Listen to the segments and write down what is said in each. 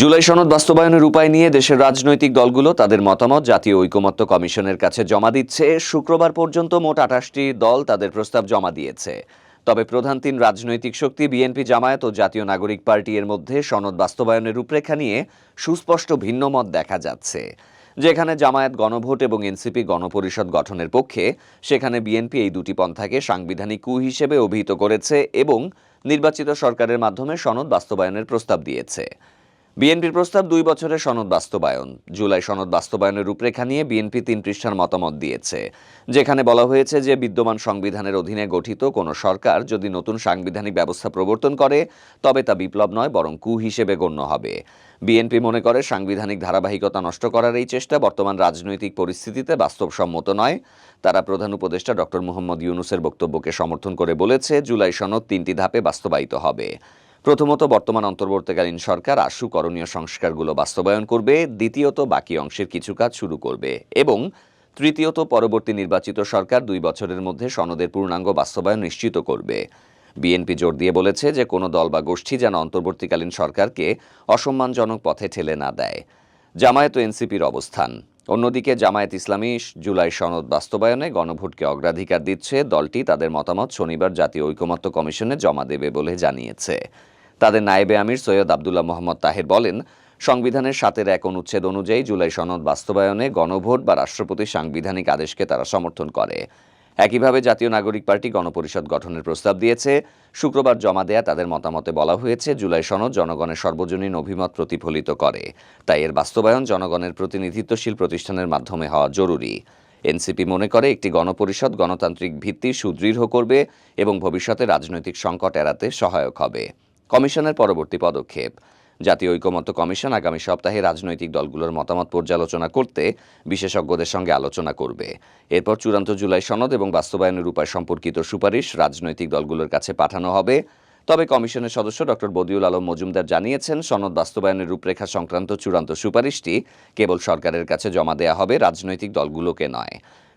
জুলাই সনদ বাস্তবায়নের উপায় নিয়ে দেশের রাজনৈতিক দলগুলো তাদের মতামত জাতীয় ঐকমত্য কমিশনের কাছে জমা দিচ্ছে। শুক্রবার পর্যন্ত মোট আঠাশটি দল তাদের প্রস্তাব জমা দিয়েছে। তবে প্রধান তিন রাজনৈতিক শক্তি বিএনপি, জামায়াত ও জাতীয় নাগরিক পার্টি এর মধ্যে সনদ বাস্তবায়নের রূপরেখা নিয়ে সুস্পষ্ট ভিন্নমত দেখা যাচ্ছে। যেখানে জামায়াত গণভোট এবং এনসিপি গণপরিষদ গঠনের পক্ষে, সেখানে বিএনপি এই দুটি পন্থাকে সাংবিধানিক কু হিসেবে অভিহিত করেছে এবং নির্বাচিত সরকারের মাধ্যমে সনদ বাস্তবায়নের প্রস্তাব দিয়েছে। বিএনপির প্রস্তাব দুই বছরের সনদ বাস্তবায়ন। জুলাই সনদ বাস্তবায়নের রূপরেখা নিয়ে বিএনপি তিন পৃষ্ঠার মতামত দিয়েছে। যেখানে বলা হয়েছে যে, বিদ্যমান সংবিধানের অধীনে গঠিত কোনো সরকার যদি নতুন সাংবিধানিক ব্যবস্থা প্রবর্তন করে, তবে তা বিপ্লব নয়, বরং কু হিসেবে গণ্য হবে। বিএনপি মনে করে সাংবিধানিক ধারাবাহিকতা নষ্ট করার এই চেষ্টা বর্তমান রাজনৈতিক পরিস্থিতিতে বাস্তবসম্মত নয়। তারা প্রধান উপদেষ্টা ডক্টর মোহাম্মদ ইউনুসের বক্তব্যকে সমর্থন করে বলেছে, জুলাই সনদ তিনটি ধাপে বাস্তবায়িত হবে। প্রথমত, বর্তমান অন্তর্বর্তীকালীন সরকার আশু করণীয় সংস্কারগুলো বাস্তবায়ন করবে, দ্বিতীয়ত বাকি অংশের কিছু কাজ শুরু করবে এবং তৃতীয়ত, পরবর্তী নির্বাচিত সরকার দুই বছরের মধ্যে সনদের পূর্ণাঙ্গ বাস্তবায়ন নিশ্চিত করবে। বিএনপি জোর দিয়ে বলেছে যে, কোনো দল বা গোষ্ঠী যেন অন্তর্বর্তীকালীন সরকারকে অসম্মানজনক পথে ঠেলে না দেয়। জামায়াত এনসিপির অবস্থান। অন্যদিকে, জামায়াত ইসলামী জুলাই সনদ বাস্তবায়নে গণভোটকে অগ্রাধিকার দিচ্ছে, দলটি তাদের মতামত শনিবার জাতীয় ঐকমত্য কমিশনে জমা দেবে বলে জানিয়েছে। তাদের নায়েবে আমির সৈয়দ আবদুল্লাহ মোহাম্মদ তাহের বলেন, সংবিধানের সাতের এক অনুচ্ছেদ অনুযায়ী জুলাই সনদ বাস্তবায়নে গণভোট বা রাষ্ট্রপতির সাংবিধানিক আদেশকে তারা সমর্থন করে। একইভাবে জাতীয় নাগরিক পার্টি গণপরিষদ গঠনের প্রস্তাব দিয়েছে। শুক্রবার জমা দেয়া তাদের মতামতে বলা হয়েছে, জুলাই সনদ জনগণের সর্বজনীন অভিমত প্রতিফলিত করে। তাই এর বাস্তবায়ন জনগণের প্রতিনিধিত্বশীল প্রতিষ্ঠানের মাধ্যমে হওয়া জরুরি। এনসিপি মনে করে, একটি গণপরিষদ গণতান্ত্রিক ভিত্তি সুদৃঢ় করবে এবং ভবিষ্যতে রাজনৈতিক সংকট এড়াতে সহায়ক হবে। কমিশনের পরবর্তী পদক্ষেপ। জাতীয় ঐকমত্য কমিশন আগামী সপ্তাহে রাজনৈতিক দলগুলোর মতামত পর্যালোচনা করতে বিশেষজ্ঞদের সঙ্গে আলোচনা করবে। এরপর চূড়ান্ত জুলাই সনদ এবং বাস্তবায়নের উপায় সম্পর্কিত সুপারিশ রাজনৈতিক দলগুলোর কাছে পাঠানো হবে। তবে কমিশনের সদস্য ডক্টর বদিউল আলম মজুমদার জানিয়েছেন, সনদ বাস্তবায়নের রূপরেখা সংক্রান্ত চূড়ান্ত সুপারিশটি কেবল সরকারের কাছে জমা দেয়া হবে, রাজনৈতিক দলগুলোকে নয়।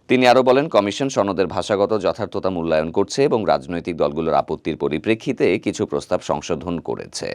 তিনি আরও বলেন, কমিশন সনদের ভাষাগত যথার্থতা মূল্যায়ন করছে এবং রাজনৈতিক দলগুলোর আপত্তির পরিপ্রেক্ষিতে কিছু প্রস্তাব সংশোধন করেছে।